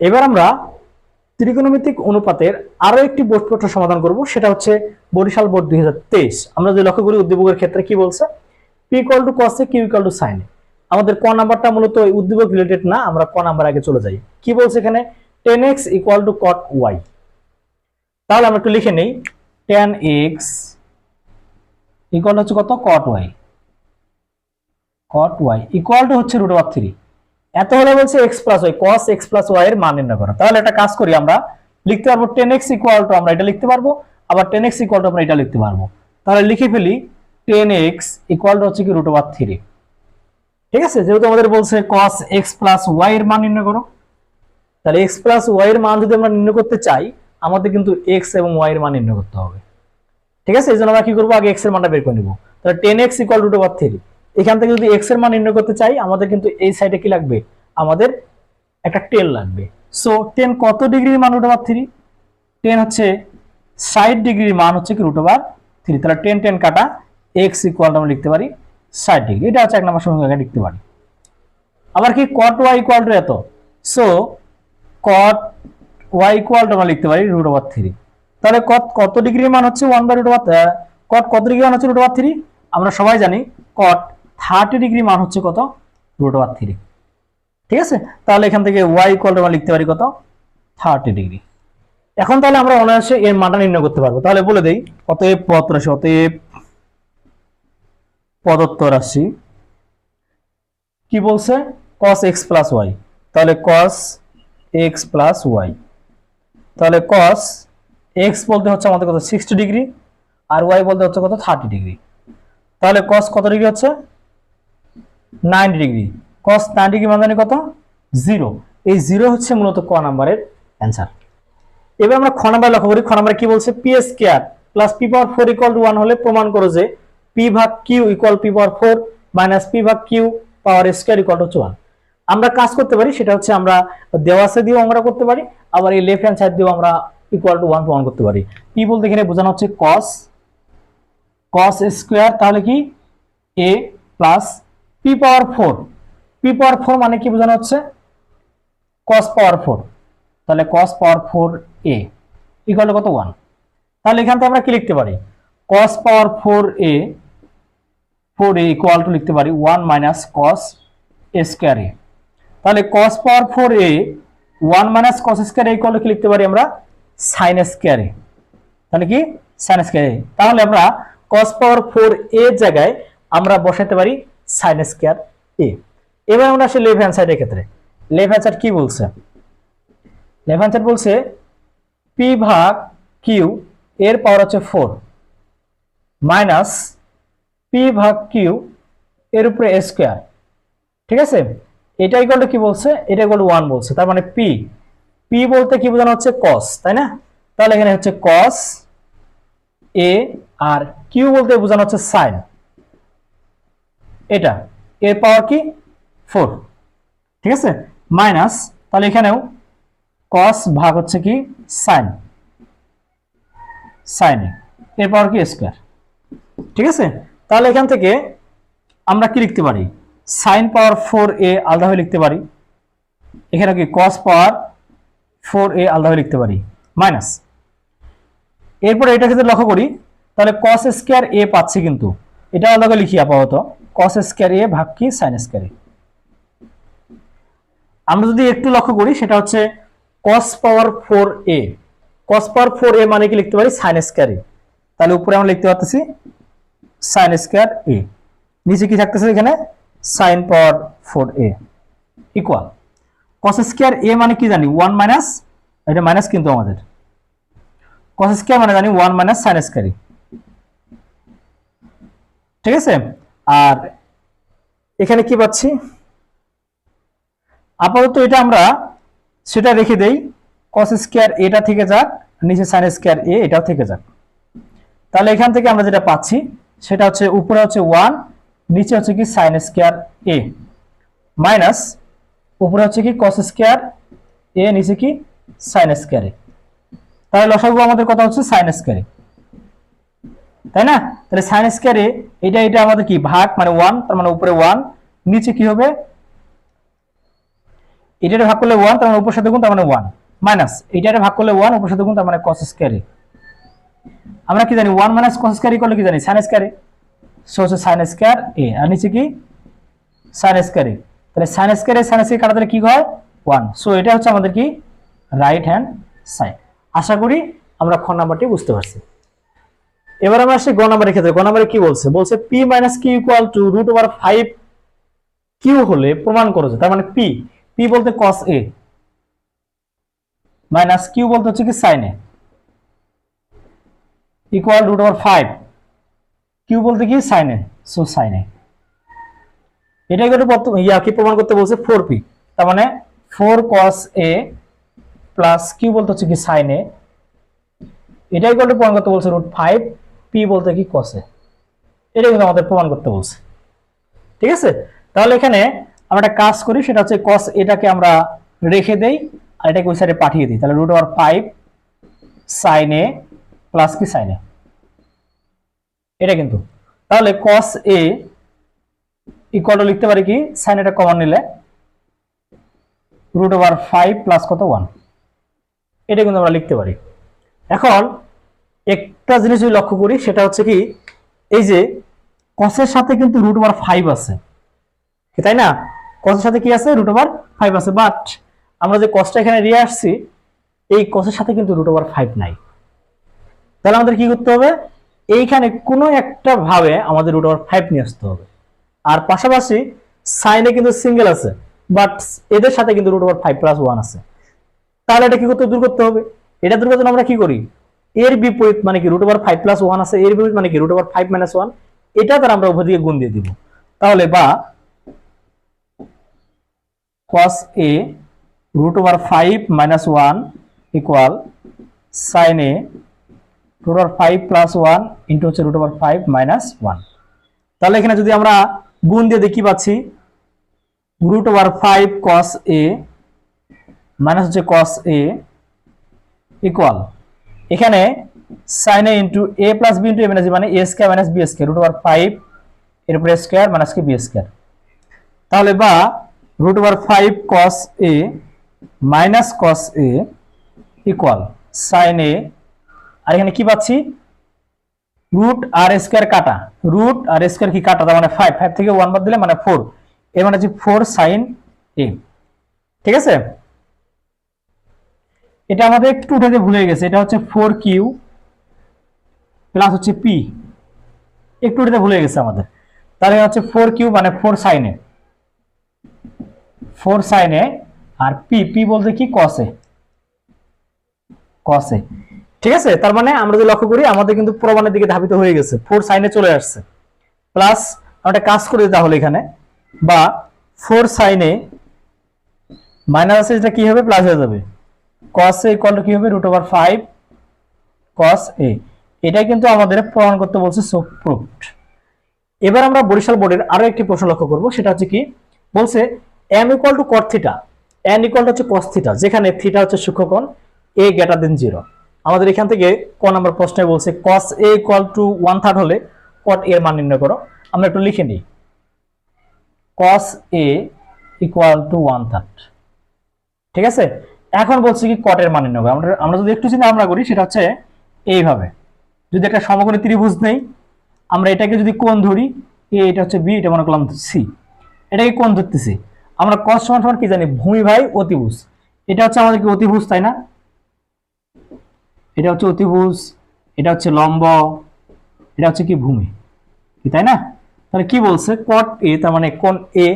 এবার আমরা ত্রিকোণমিতিক অনুপাতের আরও একটি বোর্ড সমাধান করব, সেটা হচ্ছে বরিশাল বোর্ড দুই হাজার তেইশ। আমরা যে লক্ষ্য করি উদ্দীপকের ক্ষেত্রে কি বলছে? পি ইকুয়াল টু কসে কিউ ইকুয়াল টু সাইনে আমাদের ক নাম্বারটা মূলত উদ্দীপক রিলেটেড না, আমরা ক নাম্বার আগে চলে যাই। কি বলছে এখানে? Tan X equal to cot Y তাহলে আমরা একটু লিখে নেই। টেন এক্স ইকুয়াল হচ্ছে কত? Cot Y cot Y equal to হচ্ছে রুট অফ থ্রি এত হলে বলছে X plus Y cos X plus Y এর মান নির্ণয় করা। তাহলে একটা কাজ করি আমরা, লিখতে পারব টেন এক্স ইকুয়াল টু আমরা এটা লিখতে পারব, আবার টেন এক্স ইকুয়াল টু আমরা এটা লিখতে পারব। তাহলে লিখে ফেলি টেন এক্স ইকুয়াল টু হচ্ছে কি রুট ওভার থ্রি ঠিক আছে? যেহেতু আমাদের বলছে কস এক্স প্লাস ওয়াই এর মান নির্ণয় করো। তাহলে এক্স প্লাস ওয়াই এর মান যদি আমরা নির্ণয় করতে চাই, আমাদের কিন্তু এক্স এবং ওয়াই এর মান নির্ণয় করতে হবে। ঠিক আছে? এই জন্য আমরা কি করব? আগে এক্সের মানটা বের করে নিবো। তাহলে tan X equal root over three এখান থেকে যদি এক্সের মান নির্ণয় করতে চাই, আমাদের কিন্তু এই সাইডে কি লাগবে? আমাদের একটা টেন লাগবে। সো টেন কত ডিগ্রির মান রুট ওভার থ্রি টেন হচ্ছে ষাট ডিগ্রির মান হচ্ছে কি রুট ওভার থ্রি তাহলে টেন টেন কাটা এক্স ইকুয়াল আমরা লিখতে পারি ষাট ডিগ্রি এটা হচ্ছে এক নম্বর সমীকরণ লিখতে পারি। আবার কি কট ওয়াই ইকুয়াল টু এত? So cot Y equal to আমরা লিখতে পারি রুট ওভার থ্রি তাহলে কত কত ডিগ্রির মান হচ্ছে one by root over cot কত ডিগ্রি মান হচ্ছে রুট ওভার থ্রি আমরা সবাই জানি কট থার্টি ডিগ্রি মান হচ্ছে কত? রুট ওভার থ্রি ঠিক আছে? তাহলে এখান থেকে ওয়াই টু আমরা লিখতে পারি কত? Thirty degree. এখন তাহলে আমরা অনায়াসে এর মানটা নির্ণয় করতে পারব। তাহলে বলে দেই, অতএব পদ রাশি, অতএব প্রদত্ত রাশি কি বলছে? cos x প্লাস ওয়াই তাহলে cos x প্লাস ওয়াই তাহলে cos x বলতে হচ্ছে আমাদের কত? Sixty degree. আর y বলতে হচ্ছে কত? Thirty degree. তাহলে cos কত ডিগ্রি হচ্ছে? Ninety degree. cos ninety degree মানে কত? জিরো। এই জিরো হচ্ছে মূলত ক নাম্বারের অ্যান্সার। এবার আমরা খ নাম্বার লক্ষ্য করি। খ নাম্বারে কি বলছে? P square plus P power four equal to one হলে প্রমাণ করো যে পি ভাগ Q equal P power four minus P ভাগ Q power square equal to one. আমরা কাজ করতে পারি, সেটা হচ্ছে আমরা দেওয়াসে দিয়েও আমরা করতে পারি, আবার এই লেফট হ্যান্ড সাইড দিয়েও আমরা ইকুয়াল টু ওয়ান প্রমাণ করতে পারি। পি বলতে এখানে বোঝানো হচ্ছে কস কস স্কোয়ার তাহলে কি? A plus P power four, P power four মানে কি বোঝানো হচ্ছে? কস পাওয়ার ফোর তাহলে cos power four A equal কত? ওয়ান তাহলে এখান থেকে আমরা কি লিখতে পারি? Cos power four A four A equal to লিখতে পারি one minus cos square A তাহলে cos power four A one minus cos square A equal কি লিখতে পারি আমরা? সাইন স্কোয়ার এ তাহলে কি? সাইন স্কোয়ার এ তাহলে আমরা কস পাওয়ার ফোর এ জায়গায় আমরা বসাতে পারি সাইন স্কোয়ার এ এবার আমরা আসি লেফট হ্যান্ড সাইডের ক্ষেত্রে। লেফট হ্যান্ড সাইড কি বলছে? লেফট হ্যান্ড সাইড বলছে পি ভাগ কিউ এর পাওয়ার হচ্ছে ফোর মাইনাস পি ভাগ কিউ এর উপরে স্কোয়ার ঠিক আছে? এটা ইকুয়াল কি বলছে? এটা ইকুয়াল ওয়ান বলছে। তার মানে পি পি বলতে কি বোঝানো হচ্ছে? কস তাই না? তাহলে এখানে হচ্ছে কস এ আর কিউ বলতে বোঝানো হচ্ছে সাইন এটা, এর পাওয়ার কি? ফোর ঠিক আছে? মাইনাস তাহলে এখানেও কস ভাগ হচ্ছে কি? সাইন সাইন এর পাওয়ার কি? স্কোয়ার ঠিক আছে? তাহলে এখান থেকে আমরা কি লিখতে পারি? সাইন পাওয়ার ফোর এ আলাদা হয়ে লিখতে পারি। এখানে কি? কস পাওয়ার ফোর এ আলাদা হয়ে লিখতে পারি। মাইনাস এরপরে এটা ক্ষেত্রে লক্ষ্য করি, তাহলে কস স্কোয়ার এ পাচ্ছি কিন্তু। এটা আলাদা করে লিখি আপাতত। কস স্কোয়ার এ ভাগ কি? সাইন স্কোয়ার আমরা যদি একটু লক্ষ্য করি, সেটা হচ্ছে কস পাওয়ার ফোর এ কস পাওয়ার ফোর এ মানে কি লিখতে পারি? সাইন স্কোয়ার এ তাহলে উপরে আমরা লিখতে পারতেছি সাইন স্কোয়ার এ নিচে কি থাকতেছে এখানে? Sine power four A equal cos square A মানে কি জানি? ওয়ান মাইনাস এটা মাইনাস কিন্তু আমাদের। কস স্কোয়ার মানে জানি? ওয়ান মাইনাস সাইন স্কোয়ার ঠিক আছে? আর এখানে কি পাচ্ছি? আপাতত এটা আমরা সেটা রেখে দেই। কস স্কোয়ার এটা থেকে যাক, নিচে সাইন স্কোয়ার এ এটাও থেকে যাক। তাহলে এখান থেকে আমরা যেটা পাচ্ছি, সেটা হচ্ছে উপরে হচ্ছে ওয়ান নিচে হচ্ছে কি সাইন স্কোয়ার এ মাইনাস উপরে হচ্ছে কি কস স্কোয়ার এ নিচে কি সাইন স্কোয়ার এ তাহলে লসাগু আমাদের কথা হচ্ছে সাইন স্কোয়ার এ তাই না? তাহলে সাইন স্কোয়ার এটা এটা আমাদের কি? ভাগ মানে ওয়ান তার মানে উপরে ওয়ান নিচে কি হবে? এটারে ভাগ করলে ওয়ান তার মানে উপর সাথে গুণ, তার মানে ওয়ান মাইনাস এটারে ভাগ করলে ওয়ান উপর সাথে গুণ, তার মানে কস স্কয়ারে আমরা কি জানি? ওয়ান মাইনাস কস স্কয়ার করলে কি জানি? সাইন স্কয়ারে সো হচ্ছে সাইন স্কয়ার এ আর নিচে কি? সাইন স্কয়ারে তাহলে সাইন স্কয়ারে সাইন স্কয়ার কাটাতে কি হয়? ওয়ান সো এটা হচ্ছে আমাদের কি? রাইট হ্যান্ড সাইড আশা করি আমরা খ নাম্বারটি বুঝতে পারছি। এবার আমরা আসি গ নাম্বারের ক্ষেত্রে। গ কি বলছে? বলছে P minus Q equal to root over five Q হলে প্রমাণ করেছে তার মানে পি পি বলতে কস এ মাইনাস কিউ বলতে হচ্ছে কি sine A equal root over five Q বলতে কি sine A so sine A এটাই করে প্রথম ইয়া কি প্রমাণ করতে বলছে? ফোর পি তার মানে four cos A plus Q বলতে হচ্ছে কি সাইন এ এটাই করে প্রমাণ করতে বলছে রুট ফাইভ পি বলতে কি এ এটা কিন্তু আমাদের প্রমাণ করতে বলছে। ঠিক আছে? তাহলে এখানে আমরা একটা কাজ করি, সেটা হচ্ছে কস এটাকে আমরা রেখে দেই আর এটাকে ওই সাইডে পাঠিয়ে দিই। তাহলে root over five sine A plus কি সাইন এ এটা কিন্তু। তাহলে কস এ ইকুয়াল লিখতে পারি কি? সাইন এটা কমন নিলে রুট ওভার ফাইভ প্লাস কত? ওয়ান এটা কিন্তু আমরা লিখতে পারি। এখন একটা জিনিস যদি লক্ষ্য করি, সেটা হচ্ছে কি, এই যে কসের সাথে কিন্তু রুট ওভার ফাইভ আছে। তাই না? কসের সাথে কি আছে? রুট ওভার ফাইভ আছে। বাট আমরা যে কসটা এখানে নিয়ে আসছি, এই কসের সাথে কিন্তু রুট ওভার ফাইভ নাই। তাহলে আমাদের কি করতে হবে? এইখানে কোনো একটা ভাবে আমাদের রুট ওভার ফাইভ নিয়ে আসতে হবে। আর পাশাপাশি সাইনে কিন্তু সিঙ্গেল আছে বাট এদের সাথে কিন্তু root over five plus one আছে। তাহলে এটা কি করতে দূর করতে হবে। এটা দূর করতে আমরা কি করি? এর বিপরীত মানে কি root over five plus one আছে, এর বিপরীত মানে কি root over five minus one এটা তার আমরা উভয় দিকে গুণ দিয়ে দিব। তাহলে বা cos a root over 5 minus 1 equal sin a, root over 5 plus 1 into হচ্ছে root over 5 minus 1 তাহলে এখানে যদি আমরা গুণ দিয়ে দেখি পাচ্ছি, root over 5 cos a minus হচ্ছে cos a equal এখানে a into a plus b into a minus b মানে a square minus b square, root over 5 এর উপরে স্কয়ার মাইনাস কি b স্কয়ার তাহলে বা root over five cos A minus cos A equal sine A আর এখানে কি পাচ্ছি? Root আর স্কোয়ার কাটা। রুট আর স্কোয়ার কি কাটা? তার মানে ফাইভ ফাইভ থেকে ওয়ান বাদ দিলে মানে ফোর এর মানে হচ্ছে ফোর সাইন এ ঠিক আছে? এটা আমাদের একটু উঠাতে ভুলে গেছে, এটা হচ্ছে ফোর কিউ প্লাস হচ্ছে পি একটু উঠাতে ভুলে গেছে আমাদের। তাহলে হচ্ছে ফোর কিউ মানে ফোর সাইন ফোর সাইনে আর পি পি বলতে কি? কসে কসে ঠিক আছে? তার মানে আমরা যদি লক্ষ্য করি, আমাদের কিন্তু প্রমাণের দিকে ধাবিত হয়ে গেছে। ফোর সাইনে চলে আসছে। প্লাস আমরা কাজ করে তাহলে এখানে, বা ফোর সাইনে মাইনাস আছে এটা কি হবে? প্লাস হয়ে যাবে। কস এ ইকুয়াল কি হবে? Root over five cos A এটাই কিন্তু আমাদের প্রমাণ করতে বলছে সো এবার আমরা বরিশাল বোর্ডের আরও একটি প্রশ্ন লক্ষ্য করব, সেটা হচ্ছে কি? বলছে, m equal to cot theta n equal to হচ্ছে cos থিটা যেখানে থিটা হচ্ছে সূক্ষ্মকোণ, a গ্রেটার দেন জিরো আমাদের এখান থেকে ক নম্বর প্রশ্নে বলছে, cos a equal to one third হলে a এর মান নির্ণয় করো। আমরা একটু লিখে নিই। cos a equal to one third ঠিক আছে? এখন বলছি কি এর মান করো আমরা আমরা যদি একটু চিন্তা ভাবনা করি, সেটা হচ্ছে এইভাবে। যদি একটা সমকোণী ত্রিভুজ নেই, আমরা এটাকে যদি কোণ ধরি, এ এটা হচ্ছে বি, এটা মনে করলাম সি। এটাকে কোণ ধরতেছি। আমরা কস সমান সমান কি জানি? ভূমি ভাই অতিভুজ। এটা হচ্ছে আমাদের কি অতিভুজ, তাই না? এটা হচ্ছে অতিভুজ, এটা হচ্ছে লম্ব, এটা হচ্ছে কি ভূমি। কি, তাই না? তাহলে কি বলছে? কট এ তার মানে কোন A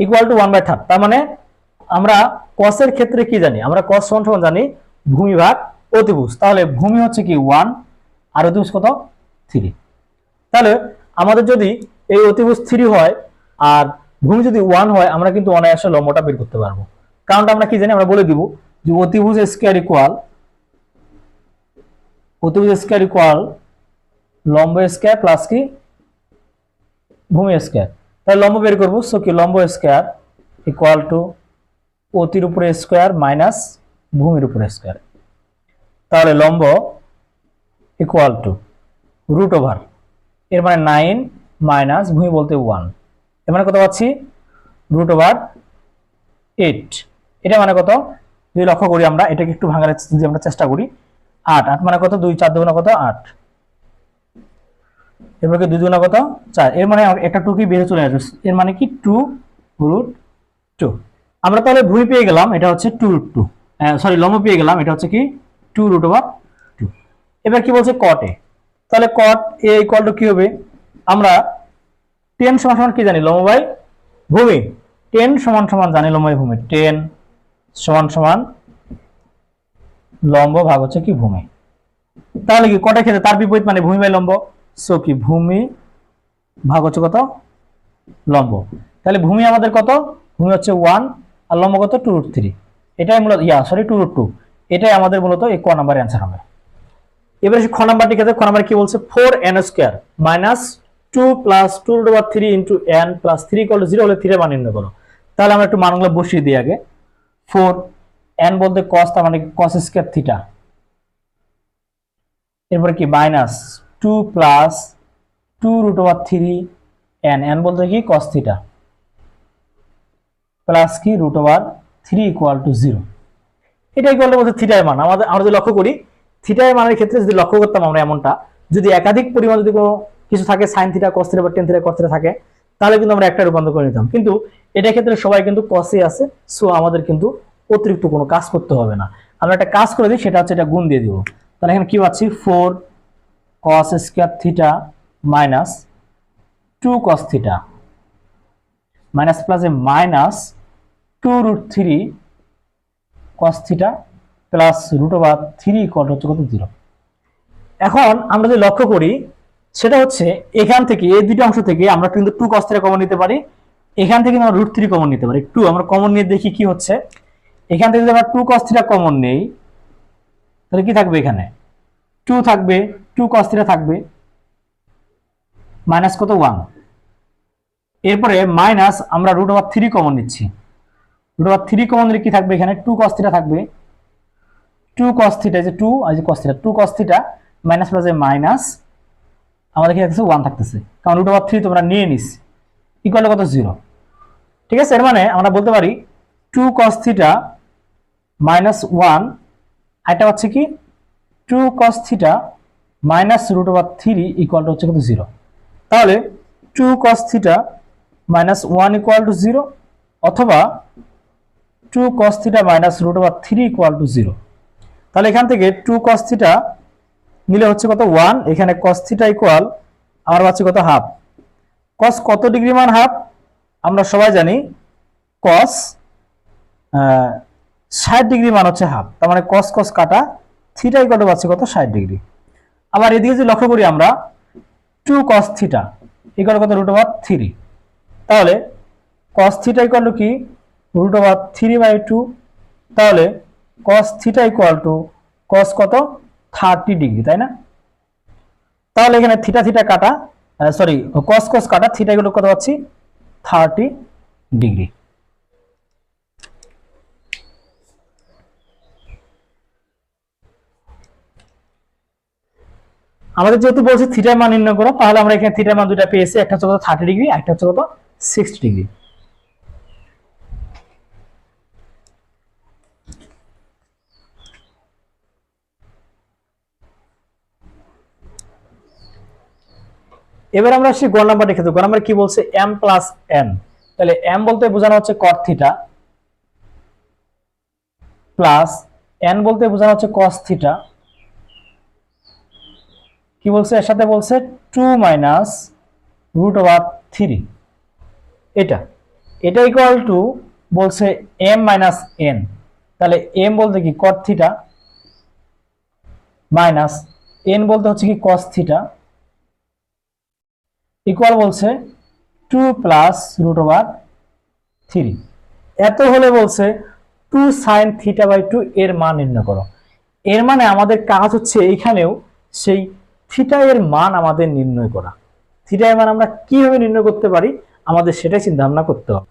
equal to one by third তার মানে আমরা কসের ক্ষেত্রে কি জানি? আমরা কস সমান জানি ভূমি ভাগ অতিভুজ। তাহলে ভূমি হচ্ছে কি ওয়ান আর অতিভুজ কত? থ্রি তাহলে আমাদের যদি এই অতিভুজ থ্রি হয়, আর ভূমি যদি ওয়ান হয়, আমরা কিন্তু অনায়াসে লম্বটা বের করতে পারব। কারণটা আমরা কি জানি? আমরা বলে দিব যে অতিভুজ স্কোয়ার ইকুয়াল অতিভুজ স্কোয়ার ইকুয়াল লম্ব স্কোয়ার প্লাস কি? ভূমি স্কোয়ার তাহলে লম্ব বের করব। সো কি? লম্ব স্কোয়ার ইকুয়াল টু অতির উপরে স্কোয়ার মাইনাস ভূমির উপরে স্কোয়ার তাহলে লম্ব ইকুয়াল টু রুট ওভার এর মানে নাইন মাইনাস ভূমি বলতে ওয়ানের মানে কত পাচ্ছি? রুট ওভার এইট এটা মানে কত? যদি লক্ষ্য করি আমরা, এটাকে একটু ভাঙার যদি আমরা চেষ্টা করি, আট। আট মানে কত? দুই, চার দুগুণা কত? আট। এরপর দুই দুগুণা কত? চার। এর মানে একটা টু কি বেড়ে চলে আসবে। এর মানে কি? টু রুট টু আমরা তাহলে ভুই পেয়ে গেলাম, এটা হচ্ছে টু রুট টু সরি লম্ব পেয়ে গেলাম, এটা হচ্ছে কি? টু রুট ওভার টু এবার কি বলছে কট এ? তাহলে কট এ ইকুয়াল টু কি হবে? আমরা টেন সমান সমান কি জানি, লম্ব বাই ভূমি? টেন সমান সমান জানি, লম্ব বাই ভূমি। টেন সমান সমান লম্ব ভাগ হচ্ছে কি ভূমি। তাহলে কি কটা ক্ষেত্রে তার বিপরীত মানে ভূমি বাই লম্ব? সো কি ভূমি ভাগ হচ্ছে কত? লম্ব। তাহলে ভূমি আমাদের কত? ভূমি হচ্ছে ওয়ান আর লম্ব কত? টু রুট থ্রি এটাই মূলত yeah sorry two root two এটাই আমাদের মূলত এই ক নাম্বার অ্যান্সার হবে। এবারে খ নাম্বারটি ক্ষেত্রে খ নাম্বার কি বলছে? Four N square minus two plus two root over three into N plus three call zero হলে থ্রি মান নির্ণয় করো। তাহলে আমরা একটু মানগুলো বসিয়ে দিই আগে। ফোর এন বলতে কস তার মানে কস স্কোয়ার থিটা এরপরে কি? Minus two plus two root over three N N বলতে কি? কস থিটা প্লাস কি root over three equal to zero এটা ইকুয়াল টু বলতে থিটার মান। আমাদের আমরা যদি লক্ষ্য করি থিটার মানের ক্ষেত্রে যদি লক্ষ্য করতাম আমরা এমনটা, যদি একাধিক পরিমাণ যদি কোনো কিছু থাকে সাইন থিটা কস বা টেন থিটা কস থাকে, তাহলে কিন্তু আমরা একটা রূপান্তর করে নিতাম। কিন্তু এটা ক্ষেত্রে সবাই কিন্তু কসে আছে সো আমাদের কিন্তু অতিরিক্ত কোনো কাজ করতে হবে না। আমরা একটা কাজ করে দিই, সেটা হচ্ছে এটা গুণ দিয়ে দিব। তাহলে এখানে কি পাচ্ছি? Four cos square theta minus two cos theta minus প্লাসে minus two root three cos theta plus root over three cot হচ্ছে কত? জিরো এখন আমরা যদি লক্ষ্য করি, সেটা হচ্ছে এখান থেকে এই দুটো অংশ থেকে আমরা কিন্তু টু কস থ্রি কমন নিতে পারি। এখান থেকে আমরা রুট থ্রি কমন নিতে পারি। টু আমরা কমন নিয়ে দেখি কি হচ্ছে। এখান থেকে যদি আমরা টু কস থ্রি কমন নেই, তাহলে কি থাকবে এখানে? টু থাকবে টু কস থ্রি থাকবে। মাইনাস কত? ওয়ান এরপরে মাইনাস আমরা রুট ওভার থ্রি কমন নিচ্ছি। রুট থ্রি কমন নিলে কি থাকবে এখানে? টু কস থিটা থাকবে। টু কস থিটা যে টু আর যে cos theta two cos theta minus plus minus আমাদের কি থাকতেছে? ওয়ান থাকতেছে। কারণ রুট ওভার থ্রি তোমরা নিয়ে নিস ইকুয়াল কত? জিরো ঠিক আছে? এর মানে আমরা বলতে পারি two cos theta minus one এটা হচ্ছে কি? Two cos theta minus root over three equal to হচ্ছে কিন্তু জিরো তাহলে two cos theta minus one equal to zero অথবা two cos theta minus root over three equal to zero তাহলে এখান থেকে টু কস থিটা নিলে হচ্ছে কত? ওয়ান এখানে কস থিটা ইকুয়াল আমার পাচ্ছি কত? হাফ কস কত ডিগ্রি মান হাফ আমরা সবাই জানি কস ষাট ডিগ্রি মান হচ্ছে হাফ তার মানে কস কস কাটা থিটা ইকুয়াল টু পাচ্ছি কত? ষাট ডিগ্রি আবার এদিকে যদি লক্ষ্য করি আমরা টু কস থিটা ইকুয়াল কত? রুট ওভার থ্রি তাহলে কস থিটা ইকুয়াল টু কি? Root over three by two তাহলে cos theta equal to cos কত? থার্টি ডিগ্রি তাই না? তাহলে এখানে থিটা থিটা কাটা সরি কস কস কাটা থিটা ইকুয়াল কত পাচ্ছি? থার্টি ডিগ্রি আমাদের যেহেতু বলছে থিটার মান নির্ণয় করো, তাহলে আমরা এখানে থিটার মান দুটা পেয়েছি, একটা হচ্ছে কত? থার্টি ডিগ্রি একটা হচ্ছে কত? সিক্সটি ডিগ্রি এবার আমরা আসি গড় নাম্বার দেবো গড় নাম্বার কি বলছে? এম প্লাস এন তাহলে এম বলতে বোঝানো হচ্ছে কট প্লাস এন বলতে বোঝানো হচ্ছে কস কি বলছে? এর সাথে বলছে two minus root over three এটা। এটা ইকুয়াল টু বলছে এম মাইনাস এন তাহলে এম বলতে কি কট থিটা মাইনাস এন বলতে হচ্ছে কি কস থিটা ইকুয়াল বলছে two plus root over three এত হলে বলছে two sine theta by two এর মান নির্ণয় করো। এর মানে আমাদের কাজ হচ্ছে এইখানেও সেই থিটা এর মান আমাদের নির্ণয় করা। থিটা এর মান আমরা কীভাবে নির্ণয় করতে পারি? আমাদের সেটাই চিন্তা ভাবনা করতে হবে।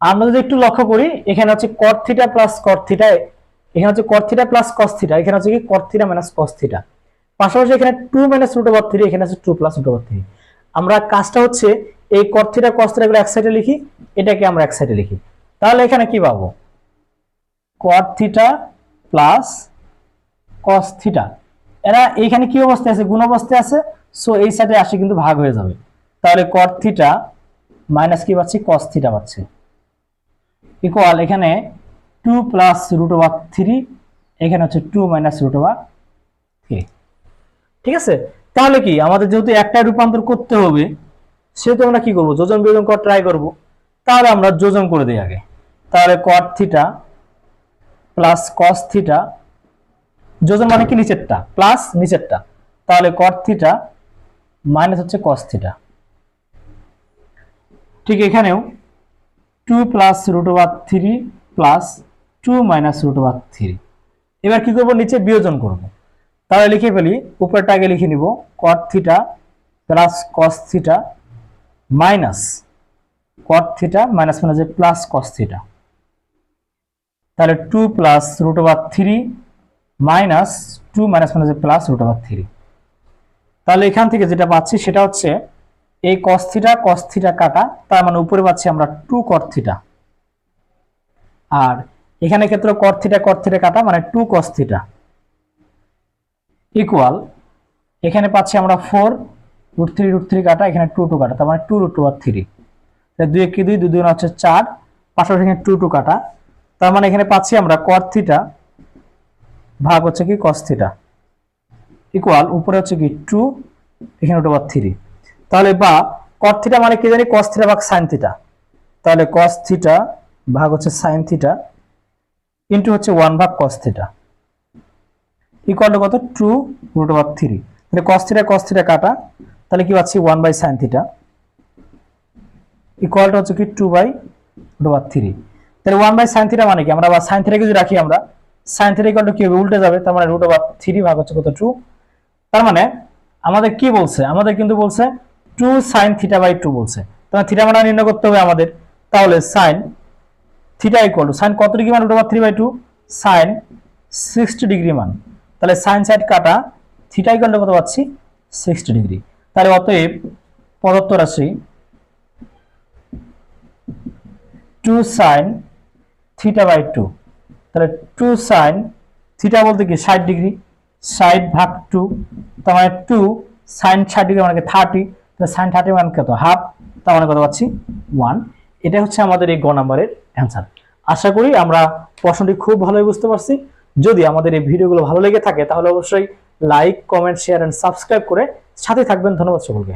আমরা যদি একটু লক্ষ্য করি, এখানে হচ্ছে cot theta plus cot theta এখানে হচ্ছে cot theta plus cos theta এখানে হচ্ছে কি? Cot theta minus cos theta পাশাপাশি এখানে two minus root over three এখানে আছে two plus root over three আমরা কাজটা হচ্ছে এই কট থিটা কস এক সাইডে লিখি, এটাকে আমরা এক সাইডে লিখি। তাহলে এখানে কি পাবো? Cot theta plus cos theta এরা এইখানে কি অবস্থায় আছে? গুণ অবস্থায় আছে। সো এই সাইডে আসে কিন্তু ভাগ হয়ে যাবে। তাহলে কট থিটা মাইনাস কি পাচ্ছি? কস থিটা পাচ্ছি। ইকুয়াল এখানে two plus root over three এখানে হচ্ছে two minus root over three ঠিক আছে? তাহলে কি? আমাদের যেহেতু একটাই রূপান্তর করতে হবে, সেহেতু আমরা কি করব? যোজন বিয়োজন করা ট্রাই করব। তাহলে আমরা যোজন করে দিই আগে। তাহলে cot theta plus cos theta যোজন মানে কি? নিচেরটা প্লাস নিচেরটা। তাহলে কট থিটা মাইনাস হচ্ছে কস থিটা ঠিক এখানেও two plus root over three plus two minus root over three এবার কি করব? নিচে বিয়োজন করব। তাহলে লিখে ফেলি, উপরটা আগে লিখে নিব cot theta plus cos theta minus cot theta minus মানে যে প্লাস কস থিটা তাহলে two plus root over three minus two minus মানে যে প্লাস রুট ওভার থ্রি তাহলে এখান থেকে যেটা পাচ্ছি সেটা হচ্ছে এই কস থিটা কস থিটা কাটা, তার মানে উপরে পাচ্ছি আমরা টু কট থিটা আর এখানে ক্ষেত্রে কট থিটা কট থিটা কাটা মানে টু কস থিটা ইকুয়াল এখানে পাচ্ছি আমরা four root three root three কাটা, এখানে টু টু কাটা, তার মানে টু রুট টু আর থ্রি দুই এক কি দুই দুই দুই হচ্ছে চার, পাশাপাশি এখানে টু টু কাটা। তার মানে এখানে পাচ্ছি আমরা কট থিটা ভাগ হচ্ছে কি কস থিটা ইকুয়াল উপরে হচ্ছে কি টু এখানে রুট ওভার থ্রি তাহলে বা কট থিটা মানে কি জানি? কস থিটা ভাগ সাইন থিটা তাহলে কস থিটা ভাগ হচ্ছে সাইন থিটা ইন্টু হচ্ছে ওয়ান ভাগ কস থিটা ইকুয়াল কত? টু রুট ওভার থ্রি তাহলে কস থিটা কস থিটা কাটা, তাহলে কি পাচ্ছি? ওয়ান বাই সাইন থিটা ইকুয়ালটা হচ্ছে কি? Two by root over three তাহলে ওয়ান বাই সাইন থিটা মানে কি? আমরা আবার সাইন থিটাকে যদি রাখি আমরা। সাইন থিটা ইকুয়ালটা কি হবে? উল্টে যাবে। তার মানে রুট ওভার থ্রি ভাগ হচ্ছে কত? টু তার মানে আমাদের কি বলছে? আমাদের কিন্তু বলছে two sine theta by two বলছে। তাহলে থিটা মানে নির্ণয় করতে হবে আমাদের। তাহলে sine theta equal to sine কত ডিগ্রি মান? Root over three by two sine sixty degree মান। তাহলে সাইন সাইড কাটা থিটা ইকুয়াল টু কত পাচ্ছি? সিক্সটি ডিগ্রি তাহলে অতএব প্রদত্ত রাশি two sine theta by two তাহলে টু সাইন থিটা বলতে কি? ষাট ডিগ্রি ষাট ভাগ টু তার মানে টু সাইন ষাট ডিগ্রি মানে থার্টি তাহলে সাইন থার্টি মানে কত? হাফ তার মানে কত পাচ্ছি? ওয়ান এটা হচ্ছে আমাদের এই গ নাম্বারের অ্যান্সার আশা করি আমরা প্রশ্নটি খুব ভালোই বুঝতে পারছি। যদি আমাদের এই ভিডিওগুলো ভালো লেগে থাকে, তাহলে অবশ্যই like comment share and subscribe করে সাথে থাকবেন। ধন্যবাদ সকলকে।